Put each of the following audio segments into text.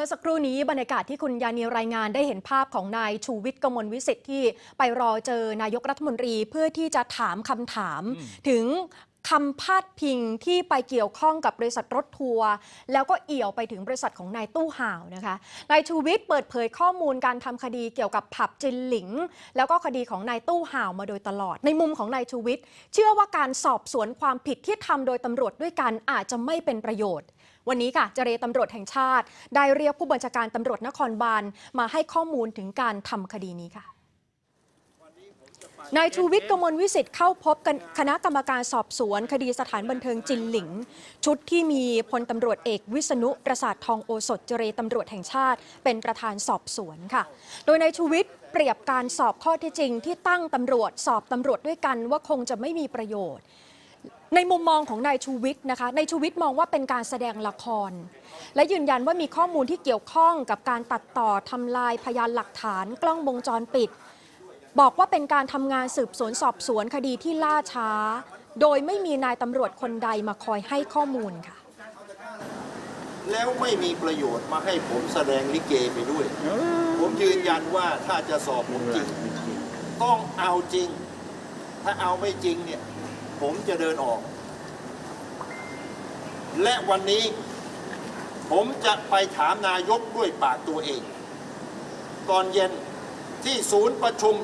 มื่อสักครู่นี้บรรยากาศที่คุณยานีรายงานได้เห็นภาพของนายชูวิทย์กมลวิสิทธิ์ที่ไปรอเจอนายกรัฐมนตรีเพื่อที่จะถามคำถามถึง คำพาดพิงที่ไปเกี่ยวข้องกับบริษัทรถทัวร์แล้วก็เอี่ยวไปถึงบริษัทของนายตู้ห่าวนะคะนายชูวิทย์เปิดเผยข้อมูลการทำคดีเกี่ยวกับผับจินหลิง แล้วก็คดีของนายตู้ห่าวมาโดยตลอด ในมุมของนายชูวิทย์เชื่อว่าการสอบสวนความผิดที่ทำโดยตำรวจด้วยกันอาจจะไม่เป็นประโยชน์ วันนี้ค่ะเจรตำรวจแห่งชาติ ได้เรียกผู้บัญชาการตำรวจนครบาลมาให้ข้อมูลถึงการทำคดีนี้ค่ะ นายชูวิทย์กมลวิสิทธิ์เข้าพบกันคณะกรรมการสอบสวน คดีสถานบันเทิงจินหลิง ชุดที่มีพลตำรวจเอกวิษณุประสาททองโอสถเจรตำรวจแห่งชาติ เป็นประธานสอบสวนค่ะ โดยนายชูวิทย์เปรียบการสอบข้อเที่จริง ที่ตั้งตำรวจสอบตำรวจด้วยกันว่าคงจะไม่มีประโยชน์ในมุมมองของนายชูวิทย์นะคะ นายชูวิทย์มองว่าเป็นการแสดงละคร และยืนยันว่ามีข้อมูลที่เกี่ยวข้องกับการตัดต่อทำลายพยานหลักฐานกล้องวงจรปิด บอกว่าเป็นการทำงานสืบสวนสอบสวนคดีที่ล่าช้า โดยไม่มีนายตำรวจคนใดมาคอยให้ข้อมูลค่ะ แล้วไม่มีประโยชน์มาให้ผมแสดงลิเกไปด้วย ผมยืนยันว่าถ้าจะสอบผมจริง ต้องเอาจริง ถ้าเอาไม่จริงเนี่ยผมจะเดินออก และวันนี้ผมจะไปถามนายกด้วยปากตัวเอง ตอนเย็นที่ศูนย์ประชุม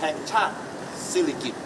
แห่งชาติสิริกิติ์